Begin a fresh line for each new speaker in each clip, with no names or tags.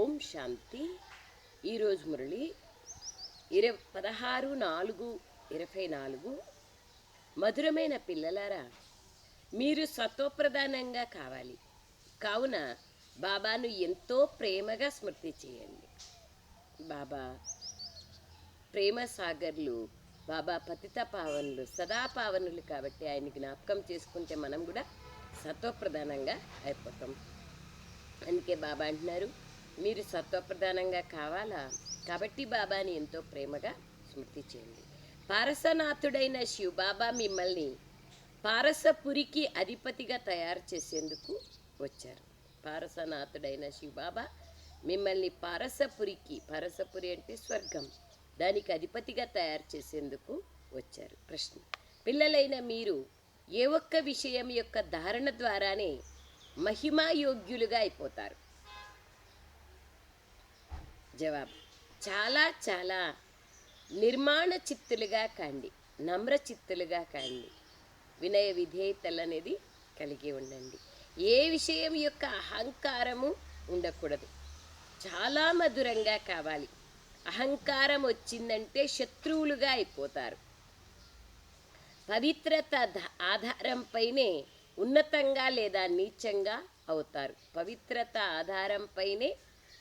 ఓం శాంతి. ఈరోజు మురళి ఇర పదహారు నాలుగు ఇరవై నాలుగు. మధురమైన పిల్లలారా మీరు సత్వప్రధానంగా కావాలి. కావున బాబాను ఎంతో ప్రేమగా స్మృతి చేయండి. బాబా ప్రేమ సాగర్లు బాబా పతిత పావనులు సదా పావనులు కాబట్టి ఆయన జ్ఞాపకం చేసుకుంటే మనం కూడా సత్వప్రధానంగా అయిపోతాం. అందుకే బాబా అంటున్నారు మీరు సత్వప్రధానంగా కావాలా? కాబట్టి బాబాని ఎంతో ప్రేమగా స్మృతి చేయండి. పారసనాథుడైన శివ బాబా మిమ్మల్ని పారసపురికి అధిపతిగా తయారు చేసేందుకు వచ్చారు. పారసనాథుడైన శివబాబా మిమ్మల్ని పారసపురికి పారసపురి అంటే స్వర్గం దానికి అధిపతిగా తయారు చేసేందుకు వచ్చారు. ప్రశ్న పిల్లలైన మీరు ఏ ఒక్క విషయం యొక్క ధారణ ద్వారానే మహిమాయోగ్యులుగా అయిపోతారు? జవాబు. చాలా చాలా నిర్మాణ చిత్తులుగా కాండి. నమ్ర చిత్తులుగా కాండి. వినయ విధేయతలు అనేది కలిగి ఉండండి. ఏ విషయం యొక్క అహంకారము ఉండకూడదు. చాలా మధురంగా కావాలి. అహంకారం వచ్చిందంటే శత్రువులుగా అయిపోతారు. పవిత్రత ఆధారంపైనే ఉన్నతంగా లేదా నీచంగా అవుతారు. పవిత్రత ఆధారంపైనే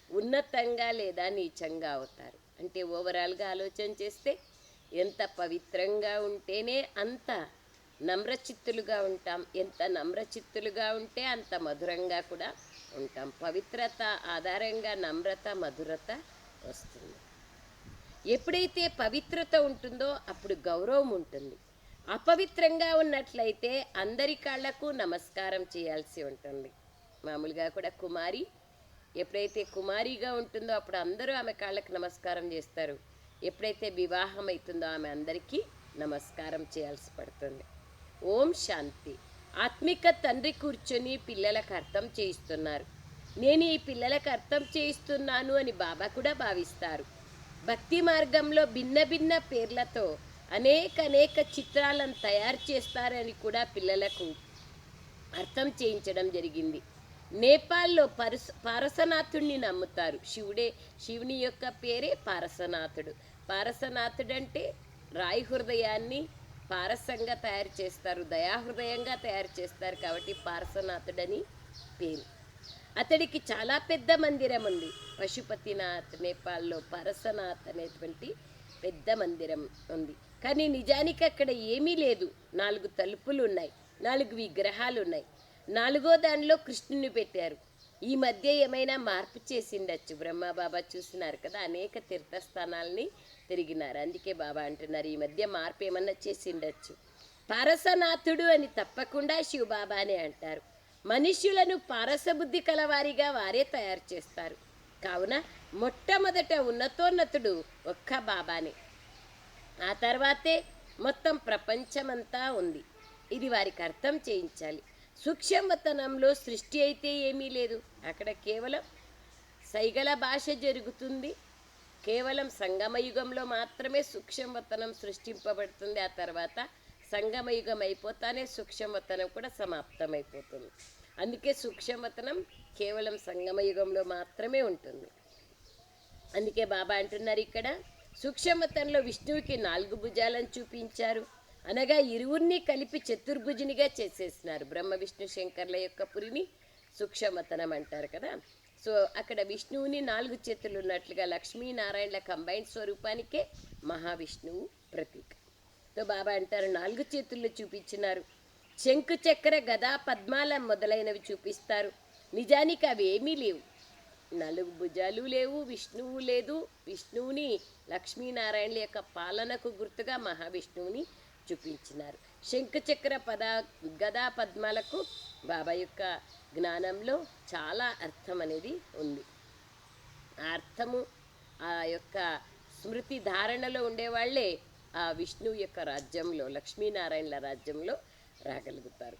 ఉన్నతంగా లేదా నీచంగా అవుతారు. అంటే ఓవరాల్గా ఆలోచన చేస్తే ఎంత పవిత్రంగా ఉంటేనే అంత నమ్రచిత్తులుగా ఉంటాం. ఎంత నమ్రచిత్తులుగా ఉంటే అంత మధురంగా కూడా ఉంటాం. పవిత్రత ఆధారంగా నమ్రత మధురత వస్తుంది. ఎప్పుడైతే పవిత్రత ఉంటుందో అప్పుడు గౌరవం ఉంటుంది. అపవిత్రంగా ఉన్నట్లయితే అందరి కాళ్ళకు నమస్కారం చేయాల్సి ఉంటుంది. మామూలుగా కూడా కుమారి ఎప్పుడైతే కుమారిగా ఉంటుందో అప్పుడు అందరూ ఆమె కాళ్ళకి నమస్కారం చేస్తారు. ఎప్పుడైతే వివాహం అవుతుందో ఆమె అందరికీ నమస్కారం చేయాల్సి పడుతుంది. ఓం శాంతి. ఆత్మిక తండ్రి కూర్చొని పిల్లలకు అర్థం చేయిస్తున్నారు. నేను ఈ పిల్లలకు అర్థం చేయిస్తున్నాను అని బాబా కూడా భావిస్తారు. భక్తి మార్గంలో భిన్న భిన్న పేర్లతో అనేక అనేక చిత్రాలను తయారు చేస్తారని కూడా పిల్లలకు అర్థం చేయించడం జరిగింది. నేపాల్లో పరస పారసనాథుడిని నమ్ముతారు. శివుడే శివుని యొక్క పేరే పారసనాథుడు. పారసనాథుడు అంటే రాయి హృదయాన్ని పారసంగా తయారు చేస్తారు దయాహృదయంగా తయారు చేస్తారు కాబట్టి పారసనాథుడని పేరు. అతడికి చాలా పెద్ద మందిరం ఉంది. పశుపతినాథ్ నేపాల్లో పరసనాథ్ అనేటువంటి పెద్ద మందిరం ఉంది. కానీ నిజానికి అక్కడ ఏమీ లేదు. నాలుగు తలుపులు ఉన్నాయి నాలుగు విగ్రహాలు ఉన్నాయి నాలుగో దానిలో కృష్ణుని పెట్టారు. ఈ మధ్య ఏమైనా మార్పు చేసిండొచ్చు బ్రహ్మ బాబా చూసినారు కదా అనేక తీర్థస్థానాల్ని తిరిగినారు. అందుకే బాబా అంటున్నారు ఈ మధ్య మార్పు ఏమన్నా చేసిండొచ్చు? పారసనాథుడు అని తప్పకుండా శివబాబానే అంటారు. మనుష్యులను పారసబుద్ధి కలవారిగా వారే తయారు చేస్తారు. కావున మొట్టమొదట ఉన్నతోన్నతుడు ఒక్క బాబానే. ఆ తర్వాతే మొత్తం ప్రపంచమంతా ఉంది. ఇది వారికి అర్థం చేయించాలి. సూక్ష్మతనంలో సృష్టి అయితే ఏమీ లేదు. అక్కడ కేవలం సైగల భాష జరుగుతుంది. కేవలం సంగమయుగంలో మాత్రమే సూక్ష్మవతనం సృష్టింపబడుతుంది. ఆ తర్వాత సంగమయుగం అయిపోతానే సూక్ష్మవతనం కూడా సమాప్తమైపోతుంది. అందుకే సూక్ష్మవతనం కేవలం సంగమయుగంలో మాత్రమే ఉంటుంది. అందుకే బాబా అంటున్నారు ఇక్కడ సూక్ష్మవతంలో విష్ణువుకి నాలుగు భుజాలను చూపించారు. అనగా ఇరువురిని కలిపి చతుర్భుజునిగా చేసేసినారు బ్రహ్మ విష్ణు శంకర్ల యొక్క పురిని సూక్ష్మతనం అంటారు కదా. సో అక్కడ విష్ణువుని నాలుగు చేతులు ఉన్నట్లుగా లక్ష్మీనారాయణల కంబైన్ స్వరూపానికే మహావిష్ణువు ప్రతీక. సో బాబా అంటారు నాలుగు చేతుల్లో చూపించినారు. శంకు చక్ర గదా పద్మాల మొదలైనవి చూపిస్తారు. నిజానికి అవి ఏమీ లేవు. నలుగు భుజాలు లేవు విష్ణువు లేదు. విష్ణువుని లక్ష్మీనారాయణల యొక్క పాలనకు గుర్తుగా మహావిష్ణువుని చూపించినారు. శంఖచక్ర పద గదా పద్మాలకు బాబా యొక్క జ్ఞానంలో చాలా అర్థం అనేది ఉంది. ఆ అర్థము ఆ యొక్క స్మృతి ధారణలో ఉండేవాళ్ళే ఆ విష్ణువు యొక్క రాజ్యంలో లక్ష్మీనారాయణల రాజ్యంలో రాగలుగుతారు.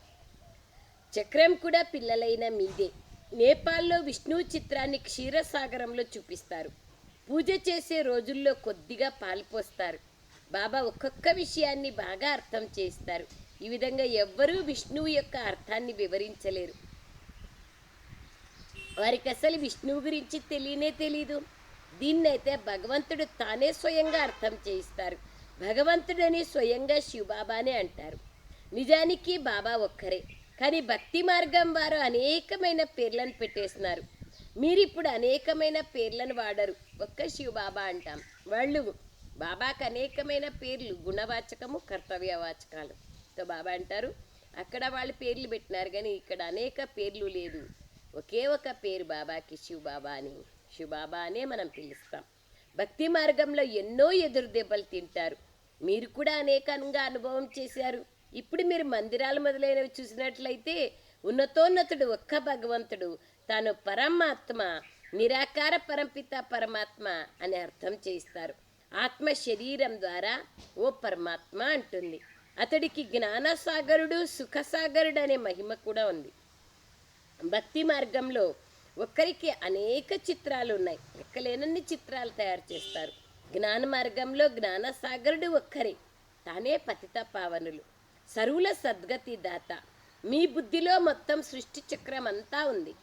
చక్రం కూడా పిల్లలైన మీదే. నేపాల్లో విష్ణువు చిత్రాన్ని క్షీరసాగరంలో చూపిస్తారు. పూజ చేసే రోజుల్లో కొద్దిగా పాల్పోస్తారు బాబా ఒక్కొక్క విషయాన్ని బాగా అర్థం చేస్తారు. ఈ విధంగా ఎవ్వరూ విష్ణువు యొక్క అర్థాన్ని వివరించలేరు. వారికి అసలు విష్ణువు గురించి తెలియనే తెలీదు. దీన్నైతే భగవంతుడు తానే స్వయంగా అర్థం చేయిస్తారు. భగవంతుడని స్వయంగా శివబాబానే అంటారు. నిజానికి బాబా ఒక్కరే కానీ భక్తి మార్గం వారు అనేకమైన పేర్లను పెట్టేస్తున్నారు. మీరు ఇప్పుడు అనేకమైన పేర్లను వాడరు. ఒక్క శివబాబా అంటాం. వాళ్ళు బాబాకు అనేకమైన పేర్లు గుణవాచకము కర్తవ్యవాచకాలు. తో బాబా అంటారు అక్కడ వాళ్ళు పేర్లు పెట్టినారు కానీ ఇక్కడ అనేక పేర్లు లేదు ఒకే ఒక పేరు బాబాకి శివబాబా అని. శివబాబా అనే మనం పిలుస్తాం. భక్తి మార్గంలో ఎన్నో ఎదురు దెబ్బలు తింటారు. మీరు కూడా అనేకంగా అనుభవం చేశారు. ఇప్పుడు మీరు మందిరాలు మొదలైనవి చూసినట్లయితే ఉన్నతోన్నతుడు ఒక్క భగవంతుడు తాను పరమాత్మ నిరాకార పరంపిత పరమాత్మ అని అర్థం చేస్తారు ఆత్మ శరీరం ద్వారా ఓ పరమాత్మ అంటుంది. అతడికి జ్ఞానసాగరుడు సుఖసాగరుడు అనే మహిమ కూడా ఉంది. భక్తి మార్గంలో ఒక్కరికి అనేక చిత్రాలు ఉన్నాయి. లెక్కలేనన్ని చిత్రాలు తయారు చేస్తారు. జ్ఞాన మార్గంలో జ్ఞానసాగరుడు ఒక్కరే. తానే పతిత పావనులు. సరువుల సద్గతి దాత. మీ బుద్ధిలో మొత్తం సృష్టి చక్రం అంతా ఉంది.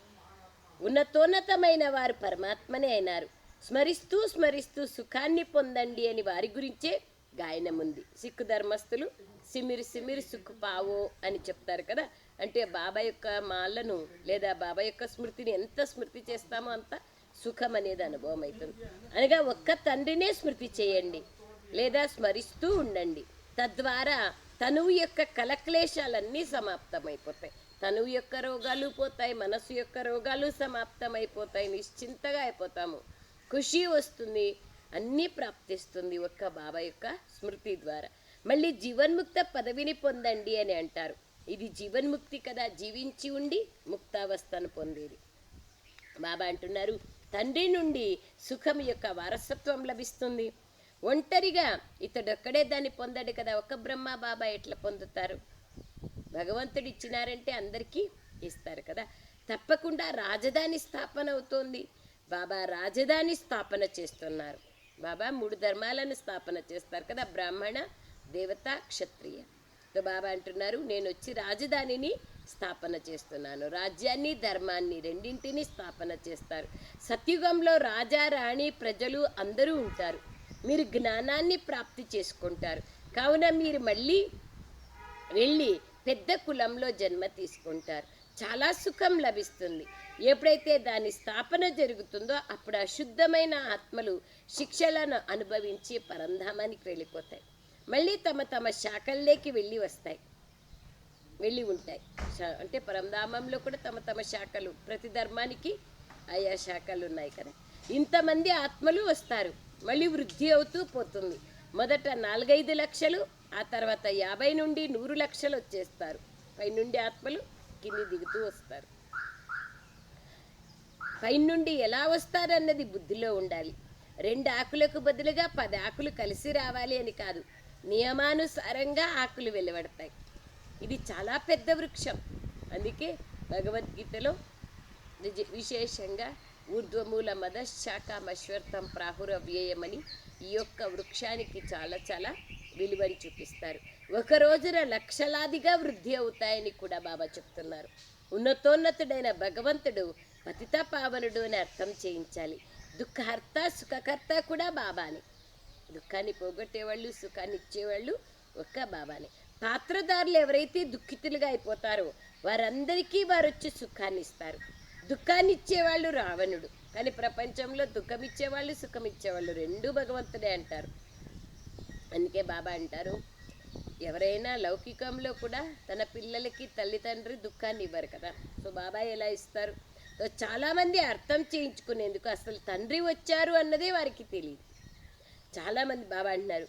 ఉన్నతోన్నతమైన వారు పరమాత్మనే అయినారు. స్మరిస్తూ స్మరిస్తూ సుఖాన్ని పొందండి అని వారి గురించే గాయనం ఉంది. సిక్కు ధర్మస్థులు సిమిరి సిమిరి సుఖు పావో అని చెప్తారు కదా. అంటే బాబా యొక్క మాలను లేదా బాబా యొక్క స్మృతిని ఎంత స్మృతి చేస్తామో అంత సుఖం అనేది అనుభవం అవుతుంది. అనగా ఒక్క తండ్రినే స్మృతి చేయండి లేదా స్మరిస్తూ ఉండండి. తద్వారా తనువు యొక్క కలక్లేశాలన్నీ సమాప్తమైపోతాయి. తనువు యొక్క రోగాలు పోతాయి మనసు యొక్క రోగాలు సమాప్తమైపోతాయి నిశ్చింతగా అయిపోతాము. ఖుషి వస్తుంది అన్నీ ప్రాప్తిస్తుంది ఒక్క బాబా యొక్క స్మృతి ద్వారా. మళ్ళీ జీవన్ముక్త పదవిని పొందండి అని అంటారు. ఇది జీవన్ముక్తి కదా జీవించి ఉండి ముక్తావస్థను పొందేది. బాబా అంటున్నారు తండ్రి నుండి సుఖం యొక్క వారసత్వం లభిస్తుంది. ఒంటరిగా ఇతడొక్కడే దాన్ని పొందడు కదా ఒక బ్రహ్మ బాబా ఎట్లా పొందుతారు? భగవంతుడు ఇచ్చినారంటే అందరికీ ఇస్తారు కదా. తప్పకుండా రాజధాని స్థాపన అవుతోంది. బాబా రాజధాని స్థాపన చేస్తున్నారు. బాబా మూడు ధర్మాలను స్థాపన చేస్తారు కదా బ్రాహ్మణ దేవత క్షత్రియ. బాబా అంటున్నారు నేను వచ్చి రాజధానిని స్థాపన చేస్తున్నాను. రాజ్యాన్ని ధర్మాన్ని రెండింటిని స్థాపన చేస్తారు. సత్యుగంలో రాజా రాణి ప్రజలు అందరూ ఉంటారు. మీరు జ్ఞానాన్ని ప్రాప్తి చేసుకుంటారు. కావున మీరు మళ్ళీ వెళ్ళి పెద్ద కులంలో జన్మ తీసుకుంటారు. చాలా సుఖం లభిస్తుంది. ఎప్పుడైతే దాని స్థాపన జరుగుతుందో అప్పుడు అశుద్ధమైన ఆత్మలు శిక్షలను అనుభవించి పరంధామానికి వెళ్ళిపోతాయి. మళ్ళీ తమ తమ శాఖల్లోకి వెళ్ళి వస్తాయి. వెళ్ళి ఉంటాయి. అంటే పరంధామంలో కూడా తమ తమ శాఖలు ప్రతి ధర్మానికి ఆయా శాఖలు ఉన్నాయి కదా. ఇంతమంది ఆత్మలు వస్తారు. మళ్ళీ వృద్ధి అవుతూ పోతుంది. మొదట నాలుగైదు లక్షలు ఆ తర్వాత యాభై నుండి నూరు లక్షలు వచ్చేస్తారు. పైనుండి ఆత్మలు కింది దిగుతూ వస్తారు. పైనుండి ఎలా వస్తారన్నది బుద్ధిలో ఉండాలి. రెండు ఆకులకు బదులుగా పది ఆకులు కలిసి రావాలి అని కాదు. నియమానుసారంగా ఆకులు వెలువడతాయి. ఇది చాలా పెద్ద వృక్షం. అందుకే భగవద్గీతలో విశేషంగా ఊర్ధ్వమూల మదశాఖమశ్వర్తం ప్రాహురవ్యయమని ఈ యొక్క వృక్షానికి చాలా చాలా విలువని చూపిస్తారు. ఒక రోజున లక్షలాదిగా వృద్ధి అవుతాయని కూడా బాబా చెప్తున్నారు. ఉన్నతోన్నతుడైన భగవంతుడు పతిత పావనుడు అని అర్థం చేయించాలి. దుఃఖహర్త సుఖకర్త కూడా బాబానే. దుఃఖాన్ని పోగొట్టేవాళ్ళు సుఖాన్ని ఇచ్చేవాళ్ళు ఒక్క బాబానే. పాత్రదారులు ఎవరైతే దుఃఖితులుగా అయిపోతారో వారందరికీ వారు వచ్చి సుఖాన్ని ఇస్తారు. దుఃఖాన్ని ఇచ్చేవాళ్ళు రావణుడు. కానీ ప్రపంచంలో దుఃఖం ఇచ్చేవాళ్ళు సుఖం ఇచ్చేవాళ్ళు రెండూ భగవంతుడే అంటారు. అందుకే బాబా అంటారు ఎవరైనా లౌకికంలో కూడా తన పిల్లలకి తల్లిదండ్రి దుఃఖాన్ని ఇవ్వరు కదా. సో బాబా ఎలా ఇస్తారు? చాలామంది అర్థం చేయించుకునేందుకు అసలు తండ్రి వచ్చారు అన్నదే వారికి తెలియదు. చాలామంది బాబా అంటున్నారు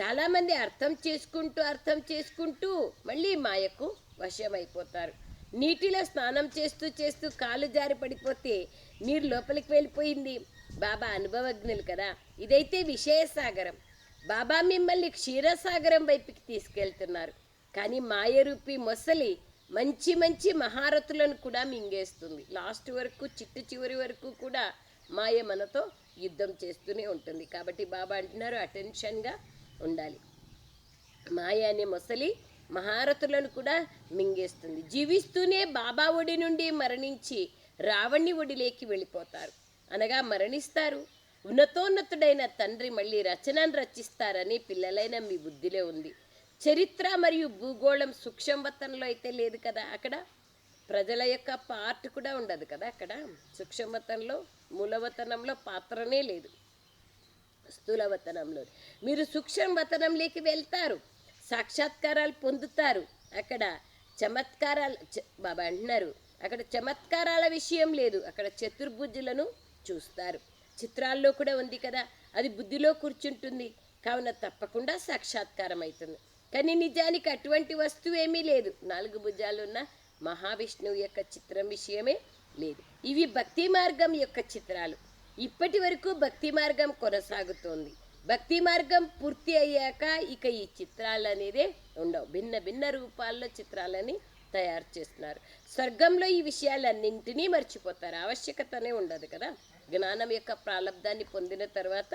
చాలామంది అర్థం చేసుకుంటూ అర్థం చేసుకుంటూ మళ్ళీ మాయకు వశమైపోతారు. నీటిలో స్నానం చేస్తూ చేస్తూ కాలు జారి పడిపోతే నీరు లోపలికి వెళ్ళిపోయింది. బాబా అనుభవజ్ఞులు కదా. ఇదైతే విషయసాగరం. బాబా మిమ్మల్ని క్షీరసాగరం వైపుకి తీసుకెళ్తున్నారు. కానీ మాయరూపి మొసలి మంచి మంచి మహారథులను కూడా మింగేస్తుంది. లాస్ట్ వరకు చిట్టు చివరి వరకు కూడా మాయ మనతో యుద్ధం చేస్తూనే ఉంటుంది. కాబట్టి బాబా అంటున్నారు అటెన్షన్గా ఉండాలి. మాయ అనే మొసలి మహారథులను కూడా మింగేస్తుంది. జీవిస్తూనే బాబా ఒడి నుండి మరణించి రావణి ఒడిలోకి వెళ్ళిపోతారు. అనగా మరణిస్తారు. ఉన్నతోన్నతుడైన తండ్రి మళ్ళీ రచనను రచిస్తారని పిల్లలైన మీ బుద్ధిలో ఉంది. చరిత్ర మరియు భూగోళం సూక్ష్మవతంలో అయితే లేదు కదా అక్కడ. ప్రజల యొక్క పార్ట్ కూడా ఉండదు కదా అక్కడ. సుక్షమతంలో మూలవతనంలో పాత్రనే లేదు. స్థూలవతనంలో మీరు సూక్ష్మవతనంలోకి వెళ్తారు సాక్షాత్కారాలు పొందుతారు. అక్కడ చమత్కారాలు చ- బాబా అంటున్నారు. అక్కడ చమత్కారాల విషయం లేదు. అక్కడ చతుర్భుజులను చూస్తారు. చిత్రాల్లో కూడా ఉంది కదా. అది బుద్ధిలో కూర్చుంటుంది. కావున తప్పకుండా సాక్షాత్కారం అవుతుంది. కానీ నిజానికి అటువంటి వస్తువు ఏమీ లేదు. నాలుగు భుజాలున్న మహావిష్ణువు యొక్క చిత్రం విషయమే లేదు. ఇవి భక్తి మార్గం యొక్క చిత్రాలు. ఇప్పటి వరకు భక్తి మార్గం కొనసాగుతోంది. భక్తి మార్గం పూర్తి అయ్యాక ఇక ఈ చిత్రాలు అనేదే ఉండవు. భిన్న భిన్న రూపాల్లో చిత్రాలని తయారు చేస్తున్నారు. స్వర్గంలో ఈ విషయాలన్నింటినీ మర్చిపోతారు. ఆవశ్యకతనే ఉండదు కదా. జ్ఞానం యొక్క ప్రాలబ్ధాన్ని పొందిన తర్వాత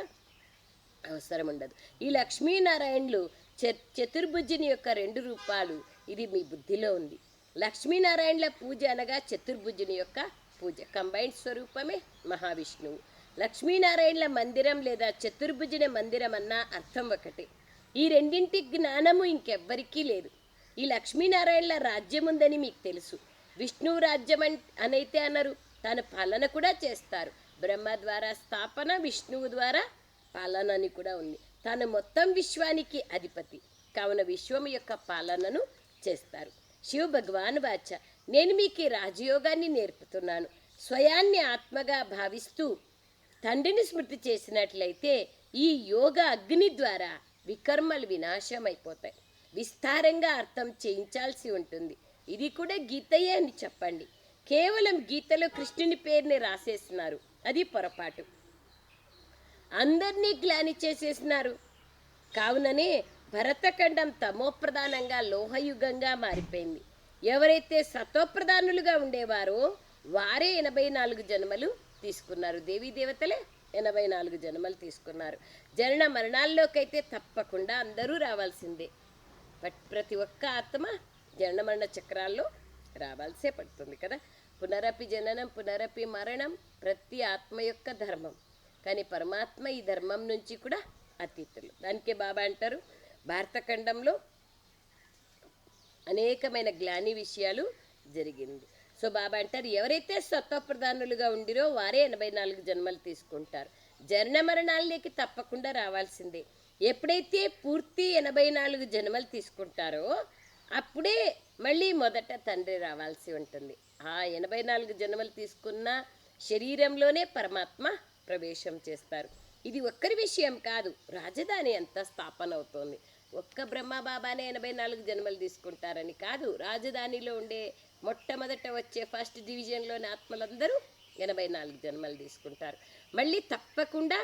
అవసరం ఉండదు. ఈ లక్ష్మీనారాయణులు చతుర్భుజుని యొక్క రెండు రూపాలు. ఇది మీ బుద్ధిలో ఉంది. లక్ష్మీనారాయణుల పూజ అనగా చతుర్భుజుని యొక్క పూజ. కంబైన్డ్ స్వరూపమే మహావిష్ణువు. లక్ష్మీనారాయణుల మందిరం లేదా చతుర్భుజుని మందిరం అన్న అర్థం ఒకటే. ఈ రెండింటి జ్ఞానము ఇంకెవ్వరికీ లేదు. ఈ లక్ష్మీనారాయణుల రాజ్యం ఉందని మీకు తెలుసు. విష్ణువు రాజ్యం అన్- అనైతే అన్నారు తన పాలన కూడా చేస్తారు. బ్రహ్మ ద్వారా స్థాపన విష్ణువు ద్వారా పాలన అని కూడా ఉంది. తన మొత్తం విశ్వానికి అధిపతి. కావున విశ్వం యొక్క పాలనను చేస్తారు. శివ భగవాన్ వాచ నేను మీకు రాజయోగాన్ని నేర్పుతున్నాను. స్వయాన్ని ఆత్మగా భావిస్తూ తండ్రిని స్మృతి చేసినట్లయితే ఈ యోగ అగ్ని ద్వారా వికర్మలు వినాశం అయిపోతాయి విస్తారంగా అర్థం చేయించాల్సి ఉంటుంది. ఇది కూడా గీతయే అని చెప్పండి. కేవలం గీతలో కృష్ణుని పేరుని రాసేస్తున్నారు. అది పొరపాటు. అందరినీ గ్లాని చేసేసినారు. కావుననే భరతఖండం తమోప్రధానంగా లోహయుగంగా మారిపోయింది. ఎవరైతే సతోప్రధానులుగా ఉండేవారో వారే ఎనభై నాలుగు జన్మలు తీసుకున్నారు. దేవీ దేవతలే ఎనభై నాలుగు జన్మలు తీసుకున్నారు. జనన మరణాల్లోకైతే తప్పకుండా అందరూ రావాల్సిందే. బట్ ప్రతి ఒక్క ఆత్మ జనన మరణ చక్రాల్లో రావాల్సే పడుతుంది కదా. పునరపి జననం పునరపి మరణం ప్రతి ఆత్మ యొక్క ధర్మం. కానీ పరమాత్మ ఈ ధర్మం నుంచి కూడా అతీతులు. దానికే బాబా అంటారు భారతఖండంలో అనేకమైన గ్లాని విషయాలు జరిగింది. సో బాబా అంటారు ఎవరైతే సత్వప్రధానులుగా ఉండిరో వారే ఎనభై నాలుగు జన్మలు తీసుకుంటారు. జనన మరణాలకి తప్పకుండా రావాల్సిందే. ఎప్పుడైతే పూర్తి ఎనభై నాలుగు జన్మలు తీసుకుంటారో అప్పుడే మళ్ళీ మొదట తండ్రి రావాల్సి ఉంటుంది. ఆ ఎనభై నాలుగు జన్మలు తీసుకున్న శరీరంలోనే పరమాత్మ ప్రవేశం చేస్తారు. ఇది ఒక్కరి విషయం కాదు రాజధాని అంతా స్థాపన అవుతోంది. ఒక్క బ్రహ్మ బాబానే ఎనభై నాలుగు జన్మలు తీసుకుంటారని కాదు రాజధానిలో ఉండే మొట్టమొదట వచ్చే ఫస్ట్ డివిజన్లోని ఆత్మలందరూ ఎనభై నాలుగు జన్మలు తీసుకుంటారు. మళ్ళీ తప్పకుండా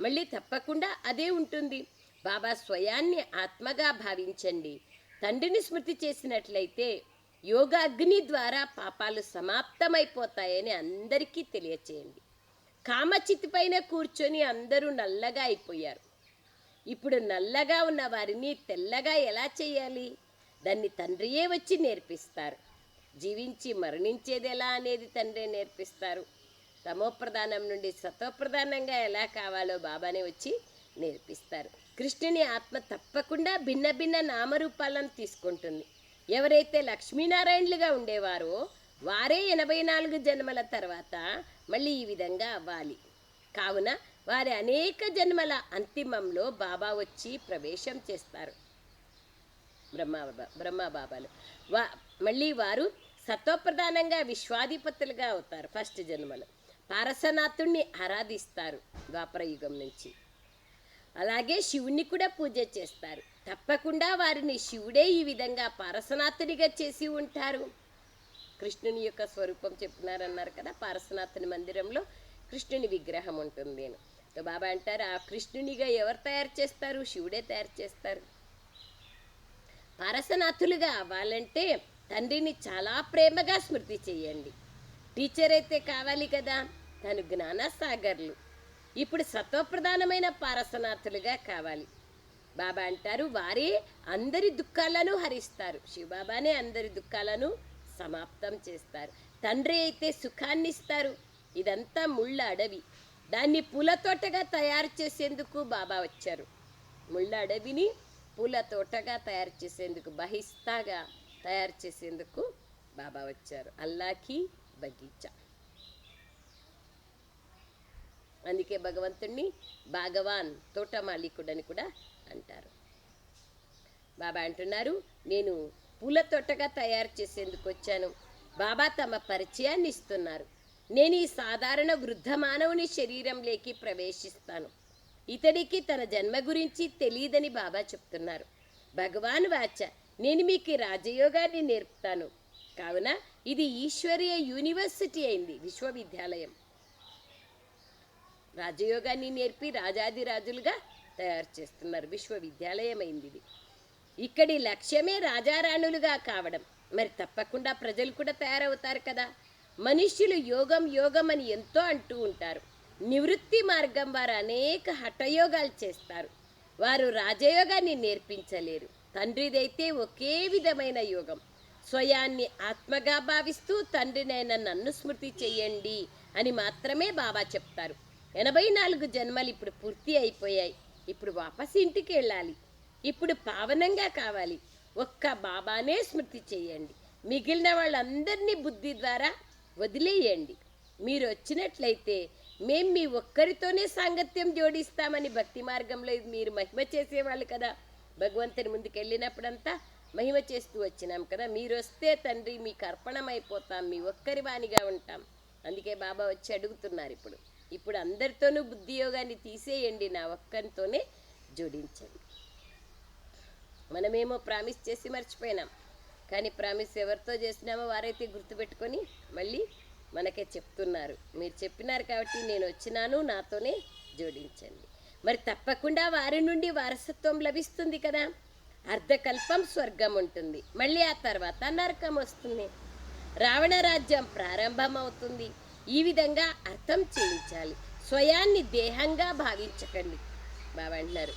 మళ్ళీ తప్పకుండా అదే ఉంటుంది. బాబా స్వయాన్ని ఆత్మగా భావించండి. తండ్రిని స్మృతి చేసినట్లయితే యోగా అగ్ని ద్వారా పాపాలు సమాప్తమైపోతాయని అందరికీ తెలియచేయండి. కామచితి పైన కూర్చొని అందరూ నల్లగా అయిపోయారు. ఇప్పుడు నల్లగా ఉన్న వారిని తెల్లగా ఎలా చేయాలి? దాన్ని తండ్రియే వచ్చి నేర్పిస్తారు. జీవించి మరణించేది ఎలా అనేది తండ్రే నేర్పిస్తారు. తమోప్రధానం నుండి సతోప్రధానంగా ఎలా కావాలో బాబానే వచ్చి నేర్పిస్తారు. కృష్ణుని ఆత్మ తప్పకుండా భిన్న భిన్న నామరూపాలను తీసుకుంటుంది. ఎవరైతే లక్ష్మీనారాయణులుగా ఉండేవారో వారే ఎనభై నాలుగు జన్మల తర్వాత మళ్ళీ ఈ విధంగా అవ్వాలి. కావున వారి అనేక జన్మల అంతిమంలో బాబా వచ్చి ప్రవేశం చేస్తారు. బ్రహ్మ బ్రహ్మ బాబాలు. వా మళ్ళీ వారు సత్వప్రధానంగా విశ్వాధిపతులుగా అవుతారు ఫస్ట్ జన్మలో. పారసనాథుణ్ణి ఆరాధిస్తారు ద్వాపరయుగం నుంచి. అలాగే శివుణ్ణి కూడా పూజ చేస్తారు. తప్పకుండా వారిని శివుడే ఈ విధంగా పారసనాథునిగా చేసి ఉంటారు. కృష్ణుని యొక్క స్వరూపం చెప్తున్నారన్నారు కదా పారసనాథుని మందిరంలో కృష్ణుని విగ్రహం ఉంటుంది అని. సో బాబా అంటారు ఆ కృష్ణునిగా ఎవరు తయారు చేస్తారు? శివుడే తయారు చేస్తారు. పారసనాథులుగా అవ్వాలంటే తండ్రిని చాలా ప్రేమగా స్మృతి చేయండి. టీచర్ అయితే కావాలి కదా తను జ్ఞానసాగర్లు. ఇప్పుడు సత్వప్రధానమైన పారసనాథులుగా కావాలి. బాబా అంటారు వారే అందరి దుఃఖాలను హరిస్తారు. శివబాబానే అందరి దుఃఖాలను సమాప్తం చేస్తారు. తండ్రి అయితే సుఖాన్ని ఇస్తారు ఇదంతా ముళ్ళ అడవి. దాన్ని పూల తోటగా తయారు చేసేందుకు బాబా వచ్చారు. ముళ్ళ అడవిని పూల తోటగా తయారు చేసేందుకు బహిస్తాగా తయారు చేసేందుకు బాబా వచ్చారు. అల్లాకి బగీచా. అందుకే భగవంతుణ్ణి భగవాన్ తోట మాలికుడని కూడా అంటారు. బాబా అంటున్నారు నేను పూల తోటగా తయారు చేసేందుకు వచ్చాను. బాబా తమ పరిచయాన్ని ఇస్తున్నారు. నేను ఈ సాధారణ వృద్ధ మానవుని శరీరంలోకి ప్రవేశిస్తాను. ఇతడికి తన జన్మ గురించి తెలియదని బాబా చెప్తున్నారు. భగవాన్ వాచ నేను మీకు రాజయోగాన్ని నేర్పుతాను. కావున ఇది ఈశ్వరీయ యూనివర్సిటీ అయింది విశ్వవిద్యాలయం. రాజయోగాన్ని నేర్పి రాజాదిరాజులుగా తయారు చేస్తున్నారు. విశ్వవిద్యాలయం అయింది ఇది. ఇక్కడి లక్ష్యమే రాజారాణులుగా కావడం. మరి తప్పకుండా ప్రజలు కూడా తయారవుతారు కదా. మనుష్యులు యోగం యోగం అని ఎంతో అంటూ ఉంటారు. నివృత్తి మార్గం వారు అనేక హఠయోగాలు చేస్తారు. వారు రాజయోగాన్ని నేర్పించలేరు. తండ్రిదైతే ఒకే విధమైన యోగం. స్వయాన్ని ఆత్మగా భావిస్తూ తండ్రినైన నన్ను స్మృతి చెయ్యండి అని మాత్రమే బాబా చెప్తారు. ఎనభై నాలుగు జన్మలు ఇప్పుడు పూర్తి అయిపోయాయి. ఇప్పుడు వాపస్ ఇంటికి వెళ్ళాలి. ఇప్పుడు పావనంగా కావాలి. ఒక్క బాబానే స్మృతి చేయండి. మిగిలిన వాళ్ళందరినీ బుద్ధి ద్వారా వదిలేయండి. మీరు వచ్చినట్లయితే మేం మీ ఒక్కరితోనే సాంగత్యం జోడిస్తామని భక్తి మార్గంలో మీరు మహిమ చేసేవాళ్ళు కదా. భగవంతుని ముందుకు వెళ్ళినప్పుడంతా మహిమ చేస్తూ వచ్చినాం కదా. మీరు వస్తే తండ్రి మీకు అర్పణమైపోతాం. మీ ఒక్కరి వాణిగా ఉంటాం. అందుకే బాబా వచ్చి అడుగుతున్నారు ఇప్పుడు. ఇప్పుడు అందరితోనూ బుద్ధి యోగాన్ని తీసేయండి నా ఒక్కరితోనే జోడించండి. మనమేమో ప్రామిస్ చేసి మర్చిపోయినాం కానీ ప్రామిస్ ఎవరితో చేసినామో వారైతే గుర్తుపెట్టుకొని మళ్ళీ మనకే చెప్తున్నారు. మీరు చెప్పినారు కాబట్టి నేను వచ్చినాను నాతోనే జోడించండి. మరి తప్పకుండా వారి నుండి వారసత్వం లభిస్తుంది కదా? అర్ధకల్పం స్వర్గం ఉంటుంది. మళ్ళీ ఆ తర్వాత నరకం వస్తుంది. రావణ రాజ్యం ప్రారంభమవుతుంది. ఈ విధంగా అర్థం చేయించాలి. స్వయాన్ని దేహంగా భావించకండి. బాబా అంటున్నారు.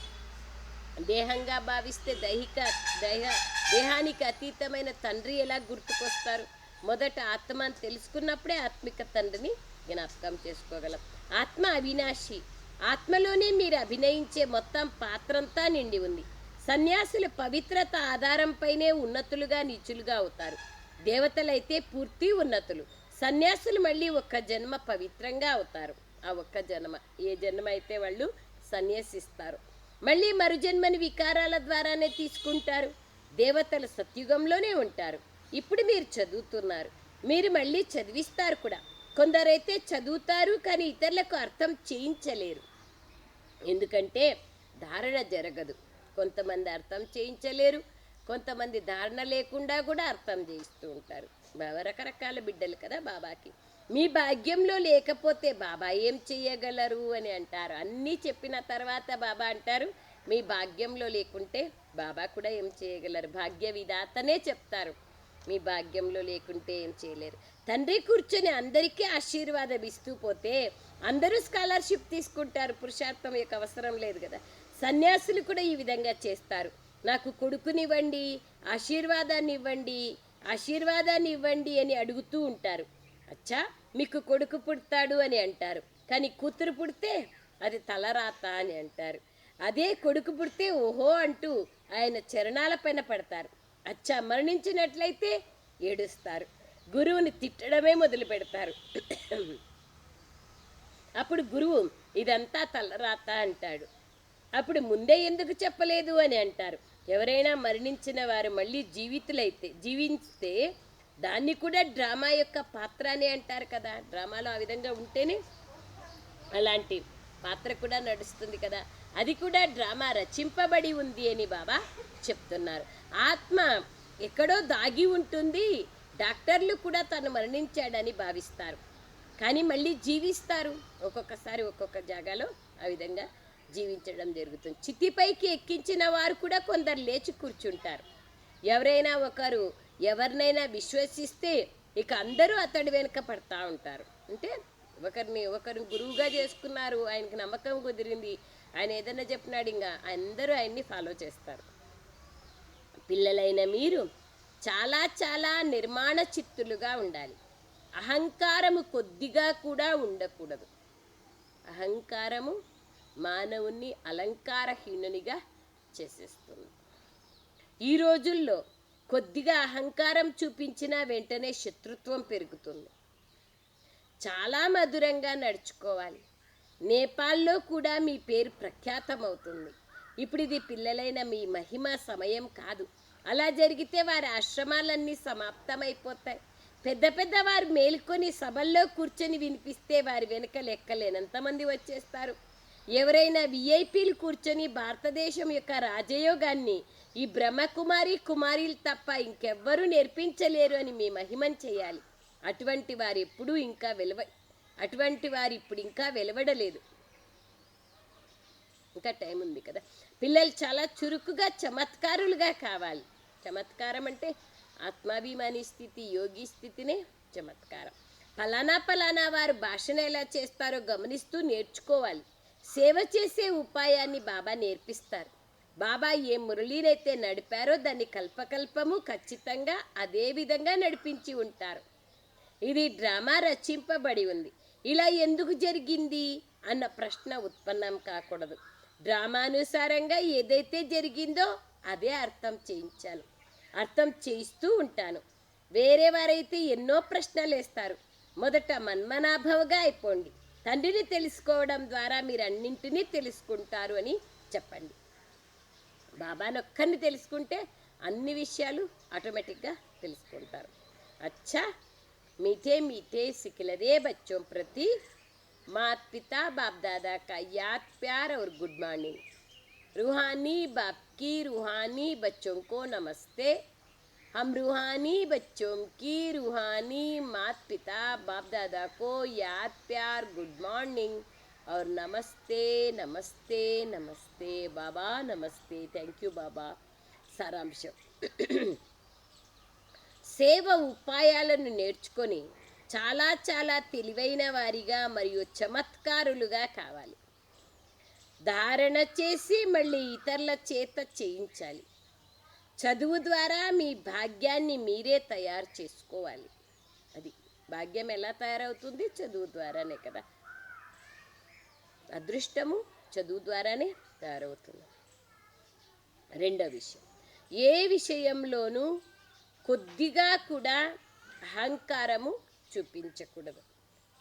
దేహంగా భావిస్తే దైహిక దేహ దేహానికి అతీతమైన తండ్రి ఎలా గుర్తుకొస్తారు? మొదట ఆత్మ అని తెలుసుకున్నప్పుడే ఆత్మిక తండ్రిని జ్ఞాపకం చేసుకోగలం. ఆత్మ అవినాశి. ఆత్మలోనే మీరు అభినయించే మొత్తం పాత్రంతా నిండి ఉంది. సన్యాసులు పవిత్రత ఆధారంపైనే ఉన్నతులుగా నీచులుగా అవుతారు. దేవతలైతే పూర్తి ఉన్నతులు. సన్యాసులు మళ్ళీ ఒక్క జన్మ పవిత్రంగా అవుతారు. ఆ ఒక్క జన్మ ఏ జన్మ అయితే వాళ్ళు సన్యాసిస్తారు. మళ్ళీ మరుజన్మని వికారాల ద్వారానే తీసుకుంటారు. దేవతలు సత్యుగంలోనే ఉంటారు. ఇప్పుడు మీరు చదువుతున్నారు. మీరు మళ్ళీ చదివిస్తారు కూడా. కొందరైతే చదువుతారు కానీ ఇతరులకు అర్థం చేయించలేరు. ఎందుకంటే ధారణ జరగదు. కొంతమంది అర్థం చేయించలేరు. కొంతమంది ధారణ లేకుండా కూడా అర్థం చేయిస్తూ ఉంటారు. బాబా రకరకాల బిడ్డలు కదా బాబాకి. మీ భాగ్యంలో లేకపోతే బాబా ఏం చెయ్యగలరు అని అంటారు. అన్నీ చెప్పిన తర్వాత బాబా అంటారు మీ భాగ్యంలో లేకుంటే బాబా కూడా ఏం చేయగలరు భాగ్య విధాతనే చెప్తారు. మీ భాగ్యంలో లేకుంటే ఏం చేయలేరు. తండ్రి కూర్చొని అందరికీ ఆశీర్వాదం ఇస్తూ పోతే అందరూ స్కాలర్షిప్ తీసుకుంటారు. పురుషార్థం యొక్క అవసరం లేదు కదా. సన్యాసులు కూడా ఈ విధంగా చేస్తారు. నాకు కొడుకునివ్వండి ఆశీర్వాదాన్ని ఇవ్వండి ఆశీర్వాదాన్ని ఇవ్వండి అని అడుగుతూ ఉంటారు. అచ్చా మీకు కొడుకు పుడతాడు అని అంటారు. కానీ కూతురు పుడితే అది తలరాత అని అంటారు. అదే కొడుకు పుడితే ఓహో అంటూ ఆయన చరణాల పైన పడతారు. అచ్చా మరణించినట్లయితే ఏడుస్తారు. గురువుని తిట్టడమే మొదలు పెడతారు. అప్పుడు గురువు ఇదంతా తలరాత అంటాడు. అప్పుడు ముందే ఎందుకు చెప్పలేదు అని అంటారు. ఎవరైనా మరణించిన వారు మళ్ళీ జీవితులైతే జీవిస్తే దాన్ని కూడా డ్రామా యొక్క పాత్ర అని అంటారు కదా. డ్రామాలో ఆ విధంగా ఉంటేనే అలాంటి పాత్ర కూడా నడుస్తుంది కదా. అది కూడా డ్రామా రచింపబడి ఉంది అని బాబా చెప్తున్నారు. ఆత్మ ఎక్కడో దాగి ఉంటుంది డాక్టర్లు కూడా తను మరణించాడని భావిస్తారు. కానీ మళ్ళీ జీవిస్తారు ఒక్కొక్కసారి ఒక్కొక్క జాగాలో ఆ విధంగా. జీవించడం జరుగుతుంది. చితిపైకి ఎక్కించిన వారు కూడా కొందరు లేచి కూర్చుంటారు. ఎవరైనా ఒకరు ఎవరినైనా విశ్వసిస్తే ఇక అందరూ అతడి వెనుక పడతా ఉంటారు. అంటే ఒకరిని ఒకరిని గురువుగా చేసుకున్నారు ఆయనకి నమ్మకం కుదిరింది ఆయన ఏదైనా చెప్పినాడు ఇంకా అందరూ ఆయన్ని ఫాలో చేస్తారు. పిల్లలైన మీరు చాలా చాలా నిర్మాణ చిత్తులుగా ఉండాలి. అహంకారము కొద్దిగా కూడా ఉండకూడదు. అహంకారము మానవుణ్ణి అలంకారహీనునిగా చేసేస్తుంది. ఈ రోజుల్లో కొద్దిగా అహంకారం చూపించిన వెంటనే శత్రుత్వం పెరుగుతుంది. చాలా మధురంగా నడుచుకోవాలి. నేపాల్లో కూడా మీ పేరు ప్రఖ్యాతమవుతుంది. ఇప్పుడు ఇది పిల్లలైన మీ మహిమ సమయం కాదు. అలా జరిగితే వారి ఆశ్రమాలన్నీ సమాప్తమైపోతాయి. పెద్ద పెద్ద వారు మేల్కొని సభల్లో కూర్చొని వినిపిస్తే వారి వెనుక లెక్కలేనంతమంది వచ్చేస్తారు. ఎవరైనా విఐపీలు కూర్చొని భారతదేశం యొక్క రాజయోగాన్ని ఈ బ్రహ్మకుమారి కుమారీలు తప్ప ఇంకెవ్వరూ నేర్పించలేరు అని మీ మహిమం చేయాలి. అటువంటి వారు ఎప్పుడూ ఇంకా వెలువ అటువంటి వారు ఇప్పుడు ఇంకా వెలువడలేదు. ఇంకా టైం ఉంది కదా. పిల్లలు చాలా చురుకుగా చమత్కారులుగా కావాలి. చమత్కారం అంటే ఆత్మాభిమాని స్థితి యోగి స్థితినే చమత్కారం. ఫలానా ఫలానా వారు భాషణ ఎలా చేస్తారో గమనిస్తూ నేర్చుకోవాలి. సేవ చేసే ఉపాయాన్ని బాబా నేర్పిస్తారు. బాబా ఏ మురళీనైతే నడిపారో దాన్ని కల్పకల్పము ఖచ్చితంగా అదే విధంగా నడిపించి ఉంటారు. ఇది డ్రామా రచింపబడి ఉంది. ఇలా ఎందుకు జరిగింది? అన్న ప్రశ్న ఉత్పన్నం కాకూడదు. డ్రామానుసారంగా ఏదైతే జరిగిందో అదే అర్థం చేయించాను అర్థం చేయిస్తూ ఉంటాను. వేరే వారైతే ఎన్నో ప్రశ్నలు వేస్తారు మొదట మన్మనాభవగా అయిపోండి. తండ్రిని తెలుసుకోవడం ద్వారా మీరు అన్నింటినీ తెలుసుకుంటారు అని చెప్పండి బాబానొక్కరిని తెలుసుకుంటే అన్ని విషయాలు ఆటోమేటిక్గా తెలుసుకుంటారు అచ్చా मीठे मीठे सिखलरे बच्चों प्रति मात पिता बाप दादा का याद प्यार और गुड मॉर्निंग रूहानी बाप की रूहानी बच्चों को नमस्ते हम रूहानी बच्चों की रूहानी मात पिता बाप दादा को याद प्यार गुड मॉर्निंग और नमस्ते नमस्ते नमस्ते बाबा नमस्ते थैंक यू बाबा सारांशం సేవ ఉపాయాలను నేర్చుకొని చాలా చాలా తెలివైన వారిగా మరియు చమత్కారులుగా కావాలి ధారణ చేసి మళ్ళీ ఇతరుల చేత చేయించాలి చదువు ద్వారా మీ భాగ్యాన్ని మీరే తయారు చేసుకోవాలి. అది భాగ్యం ఎలా తయారవుతుంది? చదువు ద్వారానే కదా. అదృష్టము చదువు ద్వారానే తయారవుతుంది. రెండో విషయం. ఏ విషయంలోనూ కొద్దిగా కూడా అహంకారము చూపించకూడదు.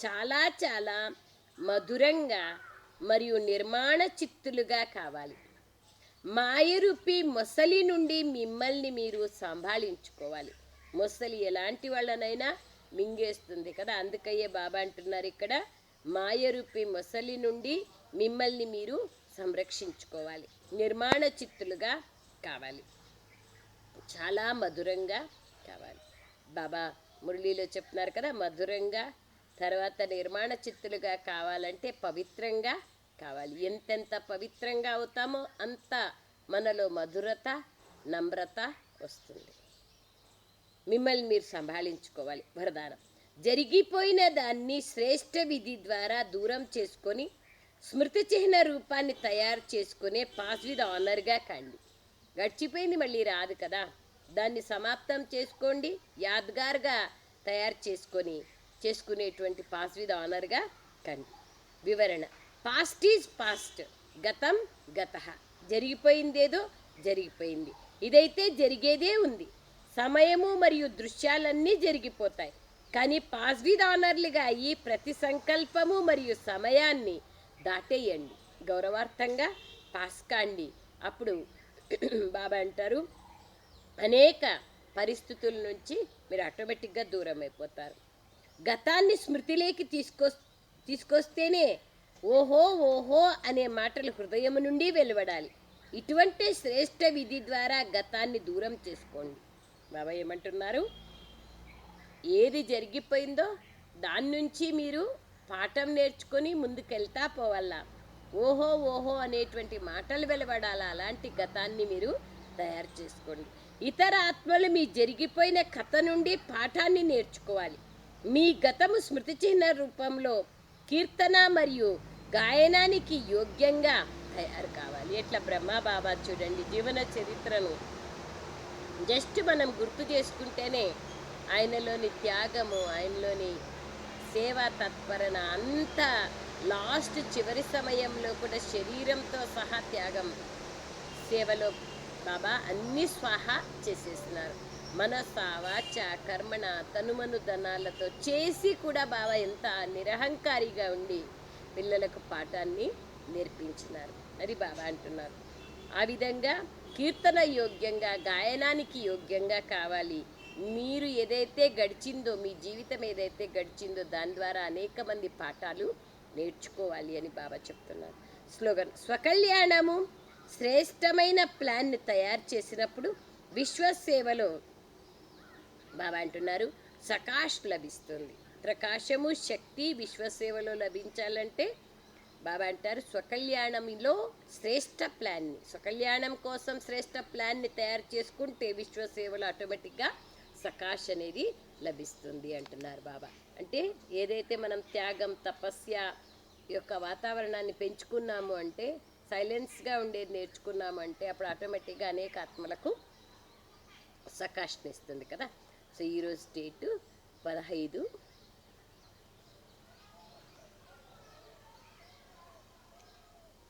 చాలా చాలా మధురంగా మరియు నిర్మాణ చిత్తులుగా కావాలి. మాయరూపి మొసలి నుండి మిమ్మల్ని మీరు సంభాళించుకోవాలి. మొసలి ఎలాంటి వాళ్ళనైనా మింగేస్తుంది కదా. అందుకయ్యే బాబా అంటున్నారు ఇక్కడ మాయరూపి మొసలి నుండి మిమ్మల్ని మీరు సంరక్షించుకోవాలి. నిర్మాణ చిత్తులుగా కావాలి. చాలా మధురంగా కావాలి. బాబా మురళీలో చెప్తున్నారు కదా మధురంగా తర్వాత నిర్మాణ చిత్తులుగా కావాలంటే పవిత్రంగా కావాలి. ఎంతెంత పవిత్రంగా అవుతామో అంత మనలో మధురత నమ్రత వస్తుంది. మిమ్మల్ని మీరు సంభాళించుకోవాలి వరదానం. జరిగిపోయిన దాన్ని శ్రేష్ఠ విధి ద్వారా దూరం చేసుకొని స్మృతి చిహ్న రూపాన్ని తయారు చేసుకునే పాస్ విత్ ఆనర్గా కండి. గడిచిపోయింది మళ్ళీ రాదు కదా. దాన్ని సమాప్తం చేసుకోండి యాద్గార్గా తయారు చేసుకొని చేసుకునేటువంటి పాస్ విత్ ఆనర్గా కండి. వివరణ. పాస్ట్ ఈజ్ పాస్ట్ గతం గత. జరిగిపోయిందేదో జరిగిపోయింది. ఇదైతే జరిగేదే ఉంది. సమయము మరియు దృశ్యాలన్నీ జరిగిపోతాయి. కానీ పాస్ విత్ ఆనర్లుగా అయ్యి ప్రతి సంకల్పము మరియు సమయాన్ని దాటేయండి. గౌరవార్థంగా పాస్ కాండి అప్పుడు బాబా అంటారు అనేక పరిస్థితుల నుంచి మీరు ఆటోమేటిక్గా దూరం అయిపోతారు గతాన్ని స్మృతిలోకి తీసుకో తీసుకొస్తేనే ఓహో ఓహో అనే మాటలు హృదయం నుండి వెలువడాలి. ఇటువంటి శ్రేష్ఠ విధి ద్వారా గతాన్ని దూరం చేసుకోండి. బాబా ఏమంటున్నారు? ఏది జరిగిపోయిందో దాని నుంచి మీరు పాఠం నేర్చుకొని ముందుకెళ్తా పోవాలా? ఓహో ఓహో అనేటువంటి మాటలు వెలువడాలా? అలాంటి గతాన్ని మీరు తయారు చేసుకోండి. ఇతర ఆత్మలు మీ జరిగిపోయిన కథ నుండి పాఠాన్ని నేర్చుకోవాలి. మీ గతము స్మృతి చిహ్న రూపంలో కీర్తన మరియు గాయనానికి యోగ్యంగా తయారు కావాలి. ఎట్లా? బ్రహ్మబాబా చూడండి జీవన చరిత్రను. జస్ట్ మనం గుర్తు చేసుకుంటేనే ఆయనలోని త్యాగము ఆయనలోని సేవా తత్పరణ అంతా లాస్ట్ చివరి సమయంలో కూడా శరీరంతో సహా త్యాగం. సేవలో బాబా అన్ని స్వాహ చేసేస్తున్నారు. మనస వాచ కర్మణ తనుమను ధనాలతో చేసి కూడా బాబా ఎంత నిరహంకారిగా ఉండి పిల్లలకు పాఠాన్ని నేర్పించినారు. అది బాబా అంటున్నారు. ఆ విధంగా కీర్తన యోగ్యంగా గాయనానికి యోగ్యంగా కావాలి. మీరు ఏదైతే గడిచిందో మీ జీవితం ఏదైతే గడిచిందో దాని ద్వారా అనేక మంది పాఠాలు నేర్చుకోవాలి అని బాబా చెప్తున్నారు. స్లోగన్ స్వకల్యాణము శ్రేష్టమైన ప్లాన్ని తయారు చేసినప్పుడు విశ్వసేవలో బాబా అంటున్నారు సకాష్ లభిస్తుంది. ప్రకాశము శక్తి విశ్వసేవలో లభించాలంటే బాబా అంటారు స్వకల్యాణంలో శ్రేష్ట ప్లాన్ని. స్వకల్యాణం కోసం శ్రేష్ట ప్లాన్ని తయారు చేసుకుంటే విశ్వసేవలో ఆటోమేటిక్గా సకాష్ అనేది లభిస్తుంది అంటున్నారు బాబా. అంటే ఏదైతే మనం త్యాగం తపస్య యొక్క వాతావరణాన్ని పెంచుకున్నాము అంటే సైలెన్స్గా ఉండేది నేర్చుకున్నాము అంటే అప్పుడు ఆటోమేటిక్గా అనేక ఆత్మలకు సకాష్ని ఇస్తుంది కదా. సో ఈరోజు డేటు పదహైదు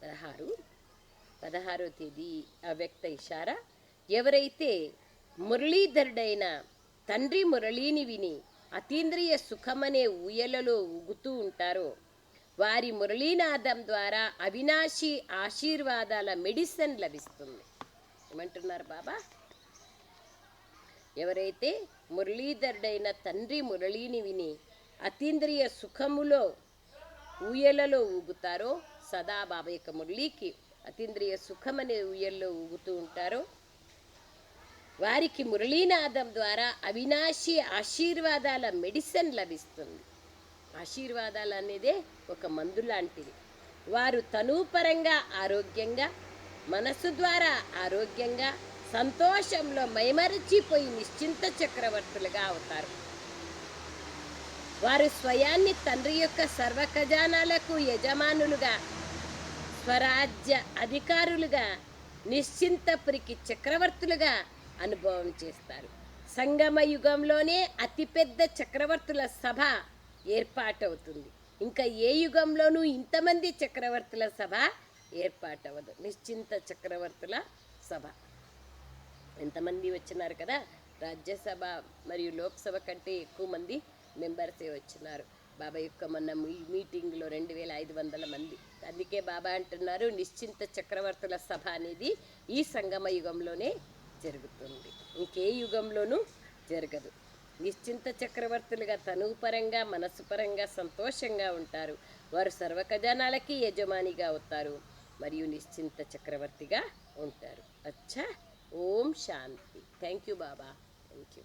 పదహారు. పదహారో తేదీ అవ్యక్త ఇషారా. ఎవరైతే మురళీధరుడైన తండ్రి మురళీని విని అతీంద్రియ సుఖమనే ఊయలలో ఊగుతూ ఉంటారో వారి మురళీనాదం ద్వారా అవినాశి ఆశీర్వాదాల మెడిసిన్ లభిస్తుంది. ఏమంటున్నారు బాబా? ఎవరైతే మురళీధరుడైన తండ్రి మురళీని విని అతీంద్రియ సుఖములో ఊయలలో ఊగుతారో సదా బాబా యొక్క మురళీకి అతీంద్రియ సుఖమనే ఉయ్యల్లో ఊయల్లో ఊగుతూ ఉంటారో. వారికి మురళీనాదం ద్వారా అవినాశి ఆశీర్వాదాల మెడిసిన్ లభిస్తుంది. ఆశీర్వాదాలు అనేదే ఒక మందు లాంటిది. వారు తనూపరంగా ఆరోగ్యంగా మనసు ద్వారా ఆరోగ్యంగా సంతోషంలో మైమరచిపోయి నిశ్చింత చక్రవర్తులుగా అవుతారు. వారు స్వయాన్ని తండ్రి యొక్క సర్వ ఖజానాలకు యజమానులుగా స్వరాజ్య అధికారులుగా నిశ్చింతపురికి చక్రవర్తులుగా అనుభవం చేస్తారు. సంగమ యుగంలోనే అతిపెద్ద చక్రవర్తుల సభ ఏర్పాటవుతుంది. ఇంకా ఏ యుగంలోనూ ఇంతమంది చక్రవర్తుల సభ ఏర్పాటవదు నిశ్చింత చక్రవర్తుల సభ. ఎంతమంది వచ్చినారు కదా? రాజ్యసభ మరియు లోక్సభ కంటే ఎక్కువ మంది మెంబర్సే వచ్చినారు. బాబా యొక్క మొన్న మీ- మీటింగ్లో రెండు వేల ఐదు వందల మంది. అందుకే బాబా అంటున్నారు నిశ్చింత చక్రవర్తుల సభ అనేది ఈ సంగమ యుగంలోనే జరుగుతుంది. ఇంకే యుగంలోనూ జరగదు. నిశ్చింత చక్రవర్తులుగా తనుపరంగా మనసు పరంగా సంతోషంగా ఉంటారు. వారు సర్వ ఖజానాలకి యజమానిగా అవుతారు మరియు నిశ్చింత చక్రవర్తిగా ఉంటారు. అచ్చా ఓం శాంతి. Thank you Baba. Thank you.